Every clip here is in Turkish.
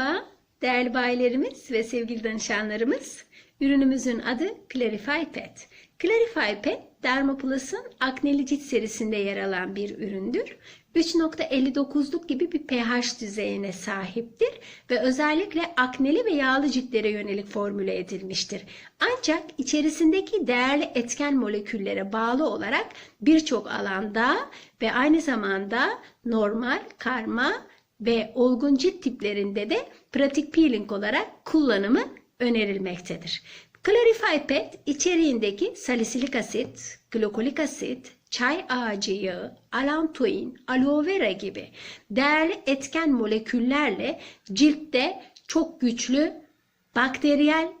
Merhaba değerli bayilerimiz ve sevgili danışanlarımız. Ürünümüzün adı Clarify Pet. Clarify Pet, Dermoplus'un akneli cilt serisinde yer alan bir üründür. 3.59'luk gibi bir pH düzeyine sahiptir ve özellikle akneli ve yağlı ciltlere yönelik formüle edilmiştir. Ancak içerisindeki değerli etken moleküllere bağlı olarak birçok alanda ve aynı zamanda normal, karma ve olgun cilt tiplerinde de pratik peeling olarak kullanımı önerilmektedir. Clarify Pet içeriğindeki salisilik asit, glikolik asit, çay ağacı yağı, alantoin, aloe vera gibi değerli etken moleküllerle ciltte çok güçlü bakteriyel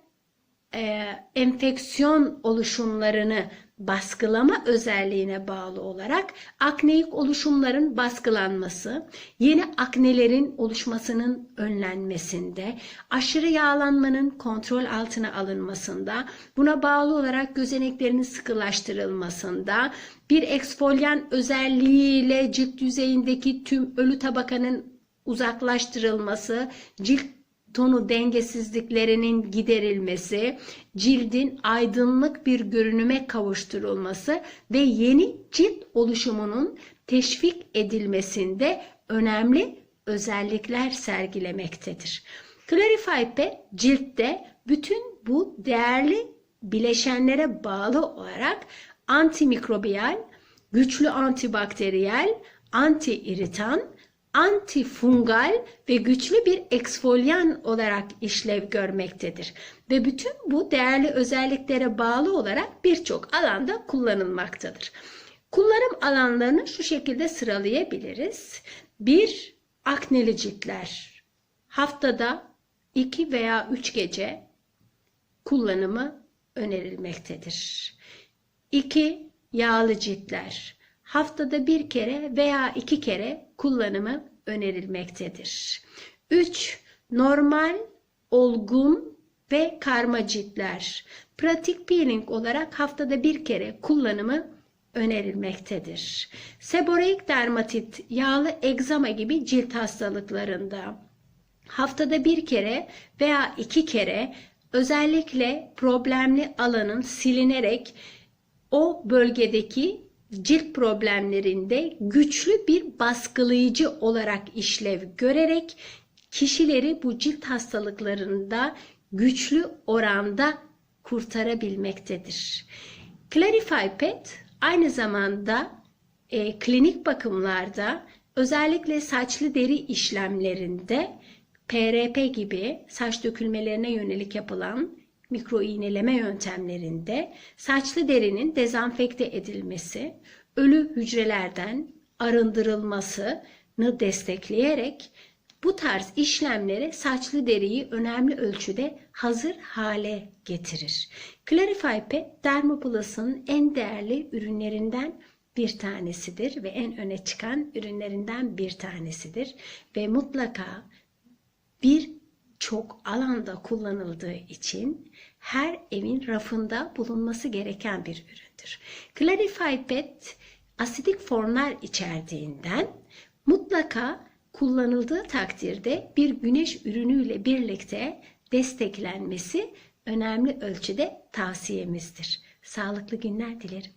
e, enfeksiyon oluşumlarını baskılama özelliğine bağlı olarak akneik oluşumların baskılanması, yeni aknelerin oluşmasının önlenmesinde, aşırı yağlanmanın kontrol altına alınmasında, buna bağlı olarak gözeneklerin sıkılaştırılmasında, bir eksfolyan özelliğiyle cilt yüzeyindeki tüm ölü tabakanın uzaklaştırılması, cilt tonu dengesizliklerinin giderilmesi, cildin aydınlık bir görünüme kavuşturulması ve yeni cilt oluşumunun teşvik edilmesinde önemli özellikler sergilemektedir. Clarify Pet ciltte bütün bu değerli bileşenlere bağlı olarak antimikrobiyal, güçlü antibakteriyel, anti-iritan, antifungal ve güçlü bir eksfolyan olarak işlev görmektedir. Ve bütün bu değerli özelliklere bağlı olarak birçok alanda kullanılmaktadır. Kullanım alanlarını şu şekilde sıralayabiliriz. 1. Akneli ciltler. Haftada 2 veya 3 gece kullanımı önerilmektedir. 2. Yağlı ciltler haftada bir kere veya iki kere kullanımı önerilmektedir. 3. Normal, olgun ve karma ciltler. Pratik peeling olarak haftada bir kere kullanımı önerilmektedir. Seboreik dermatit, yağlı egzama gibi cilt hastalıklarında haftada bir kere veya iki kere özellikle problemli alanın silinerek o bölgedeki cilt problemlerinde güçlü bir baskılayıcı olarak işlev görerek kişileri bu cilt hastalıklarında güçlü oranda kurtarabilmektedir. Clarify Pet aynı zamanda e, klinik bakımlarda özellikle saçlı deri işlemlerinde PRP gibi saç dökülmelerine yönelik yapılan mikro iğneleme yöntemlerinde saçlı derinin dezenfekte edilmesi, ölü hücrelerden arındırılmasını destekleyerek bu tarz işlemlere saçlı deriyi önemli ölçüde hazır hale getirir. Clarify Pet Dermoplus'un en değerli ürünlerinden bir tanesidir ve en öne çıkan ürünlerinden bir tanesidir ve mutlaka bir çok alanda kullanıldığı için her evin rafında bulunması gereken bir üründür. Clarify Pet asidik formlar içerdiğinden mutlaka kullanıldığı takdirde bir güneş ürünüyle birlikte desteklenmesi önemli ölçüde tavsiyemizdir. Sağlıklı günler dilerim.